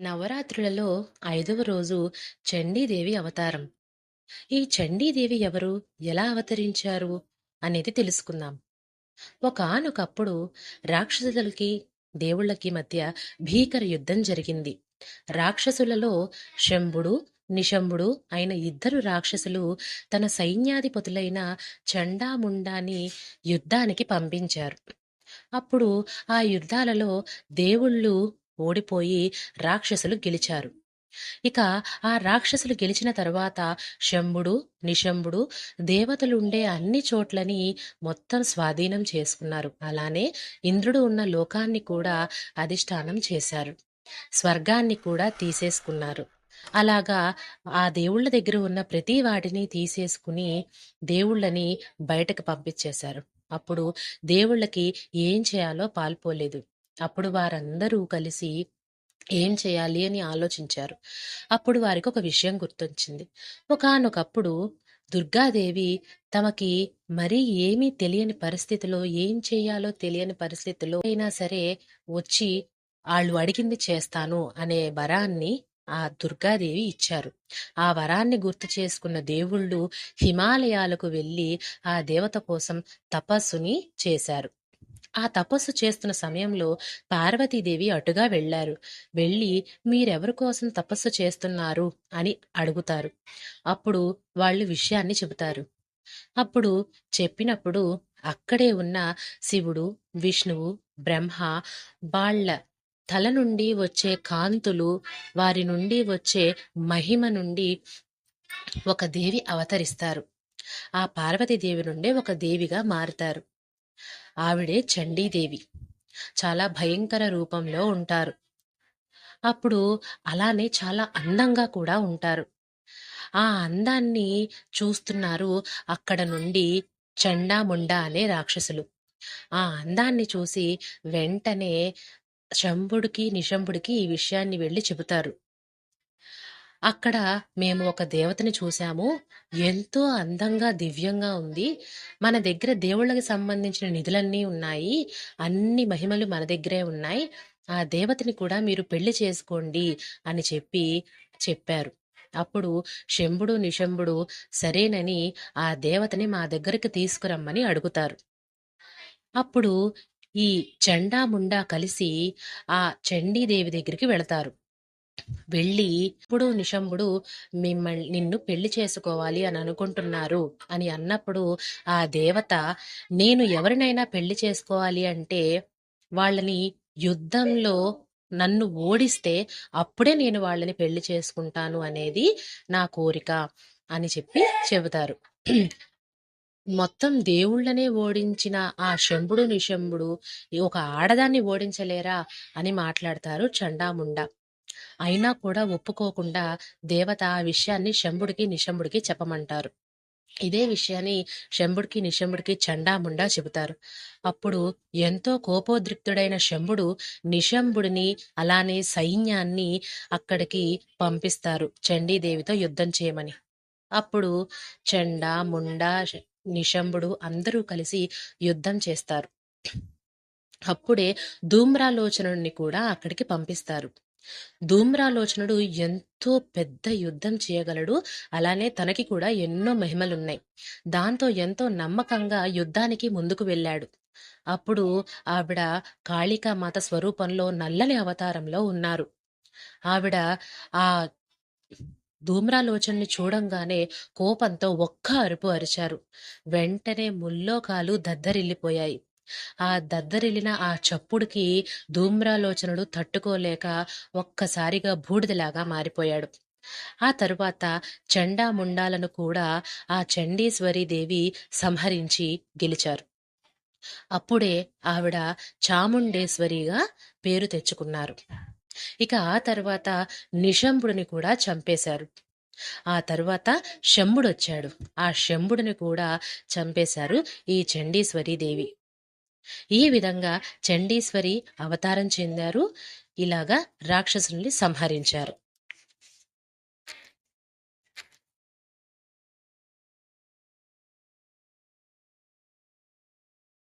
నవరాత్రులలో ఐదవ రోజు చండీదేవి అవతారం. ఈ చండీదేవి ఎవరు? ఎలా అవతరించారు? అనేది తెలుసుకుందాం. ఒకనొకప్పుడు రాక్షసులకి, దేవుళ్ళకి మధ్య భీకర యుద్ధం జరిగింది. రాక్షసులలో శంభుడు, నిశంభుడు అయిన ఇద్దరు రాక్షసులు తన సైన్యాధిపతులైన చండాముండాని యుద్ధానికి పంపించారు. అప్పుడు ఆ యుద్ధాలలో దేవుళ్ళు ఓడిపోయి రాక్షసులు గెలిచారు. ఇక ఆ రాక్షసులు గెలిచిన తరువాత శంభుడు నిశంభుడు దేవతలుండే అన్ని చోట్లని మొత్తం స్వాధీనం చేసుకున్నారు. అలానే ఇంద్రుడు ఉన్న లోకాన్ని కూడా అధిష్టానం చేశారు. స్వర్గాన్ని కూడా తీసేసుకున్నారు. అలాగా ఆ దేవుళ్ళ దగ్గర ఉన్న ప్రతి వాటిని తీసేసుకుని దేవుళ్ళని బయటకు పంపించేశారు. అప్పుడు దేవుళ్ళకి ఏం చేయాలో పాల్పోలేదు. అప్పుడు వారందరూ కలిసి ఏం చేయాలి అని ఆలోచించారు. అప్పుడు వారికి ఒక విషయం గుర్తొచ్చింది. ఒకనొకప్పుడు దుర్గాదేవి తమకి మరీ ఏమీ తెలియని పరిస్థితిలో ఏం చేయాలో తెలియని పరిస్థితిలో అయినా సరే వచ్చి వాళ్ళు అడిగింది చేస్తాను అనే వరాన్ని ఆ దుర్గాదేవి ఇచ్చారు. ఆ వరాన్ని గుర్తు చేసుకున్న దేవుళ్ళు హిమాలయాలకు వెళ్ళి ఆ దేవత కోసం తపస్సుని చేశారు. ఆ తపస్సు చేస్తున్న సమయంలో పార్వతీదేవి అటుగా వెళ్ళారు వెళ్ళి మీరెవరి కోసం తపస్సు చేస్తున్నారు? అని అడుగుతారు. అప్పుడు వాళ్ళు విషయాన్ని చెబుతారు. అప్పుడు చెప్పినప్పుడు అక్కడే ఉన్న శివుడు విష్ణువు బ్రహ్మ వాళ్ళ తల నుండి వచ్చే కాంతులు వారి నుండి వచ్చే మహిమ నుండి ఒక దేవి అవతరిస్తారు. ఆ పార్వతీదేవి నుండే ఒక దేవిగా మారుతారు. ఆవిడే చండీదేవి. చాలా భయంకర రూపంలో ఉంటారు. అప్పుడు అలానే చాలా అందంగా కూడా ఉంటారు. ఆ అందాన్ని చూస్తున్నారు అక్కడ నుండి చండాముండా అనే రాక్షసులు. ఆ అందాన్ని చూసి వెంటనే శంభుడికి నిశంభుడికి ఈ విషయాన్ని వెళ్ళి చెబుతారు. అక్కడ మేము ఒక దేవతని చూశాము. ఎంతో అందంగా దివ్యంగా ఉంది. మన దగ్గర దేవుళ్ళకి సంబంధించిన నిధులన్నీ ఉన్నాయి. అన్ని మహిమలు మన దగ్గరే ఉన్నాయి. ఆ దేవతని కూడా మీరు పెళ్ళి చేసుకోండి అని చెప్పి చెప్పారు. అప్పుడు శంభుడు నిశంభుడు సరేనని ఆ దేవతని మా దగ్గరికి తీసుకురమ్మని అడుగుతారు. అప్పుడు ఈ చండా ముండా కలిసి ఆ చండీదేవి దగ్గరికి వెళతారు. వెళ్ళి ఇప్పుడు నిశంబుడు మిమ్మల్ని నిన్ను పెళ్ళి చేసుకోవాలి అని అనుకుంటున్నారు అని అన్నప్పుడు ఆ దేవత నేను ఎవరినైనా పెళ్ళి చేసుకోవాలి అంటే వాళ్ళని యుద్ధంలో నన్ను ఓడిస్తే అప్పుడే నేను వాళ్ళని పెళ్ళి చేసుకుంటాను అనేది నా కోరిక అని చెప్పి చెబుతారు. మొత్తం దేవుళ్ళనే ఓడించిన ఆ శంభుడు నిశంభుడు ఒక ఆడదాన్ని ఓడించలేరా అని మాట్లాడతారు చండాముండ. అయినా కూడా ఒప్పుకోకుండా దేవత ఆ విషయాన్ని శంభుడికి నిశంభుడికి చెప్పమంటారు. ఇదే విషయాన్ని శంభుడికి నిశంభుడికి చండాముండా చెబుతారు. అప్పుడు ఎంతో కోపోద్రిక్తుడైన శంభుడు నిశంభుడిని అలానే సైన్యాన్ని అక్కడికి పంపిస్తారు చండీదేవితో యుద్ధం చేయమని. అప్పుడు చండ ముండ నిశంభుడు అందరూ కలిసి యుద్ధం చేస్తారు. అప్పుడే ధూమ్రాలోచనుడిని కూడా అక్కడికి పంపిస్తారు. ధూమ్రాలోచనుడు ఎంతో పెద్ద యుద్ధం చేయగలడు. అలానే తనకి కూడా ఎన్నో మహిమలున్నాయి. దాంతో ఎంతో నమ్మకంగా యుద్ధానికి ముందుకు వెళ్ళాడు. అప్పుడు ఆవిడ కాళికామాత స్వరూపంలో నల్లని అవతారంలో ఉన్నారు. ఆవిడ ఆ ధూమ్రాలోచన్ని చూడంగానే కోపంతో ఒక్క అరుపు అరిచారు. వెంటనే ముల్లోకాలు దద్దరిల్లిపోయాయి. ఆ దద్దరిల్లిన ఆ చప్పుడుకి ధూమ్రాలోచనుడు తట్టుకోలేక ఒక్కసారిగా బూడిదలాగా మారిపోయాడు. ఆ తరువాత చండాముండాలను కూడా ఆ చండీశ్వరీదేవి సంహరించి గెలిచారు. అప్పుడే ఆవిడ చాముండేశ్వరిగా పేరు తెచ్చుకున్నారు. ఇక ఆ తర్వాత నిశంభుడిని కూడా చంపేశారు. ఆ తరువాత శంభుడొచ్చాడు. ఆ శంభుడిని కూడా చంపేశారు ఈ చండీశ్వరి దేవి. ఈ విధంగా చండీశ్వరి అవతారం చెందారు. ఇలాగా రాక్షసుల్ని సంహరించారు.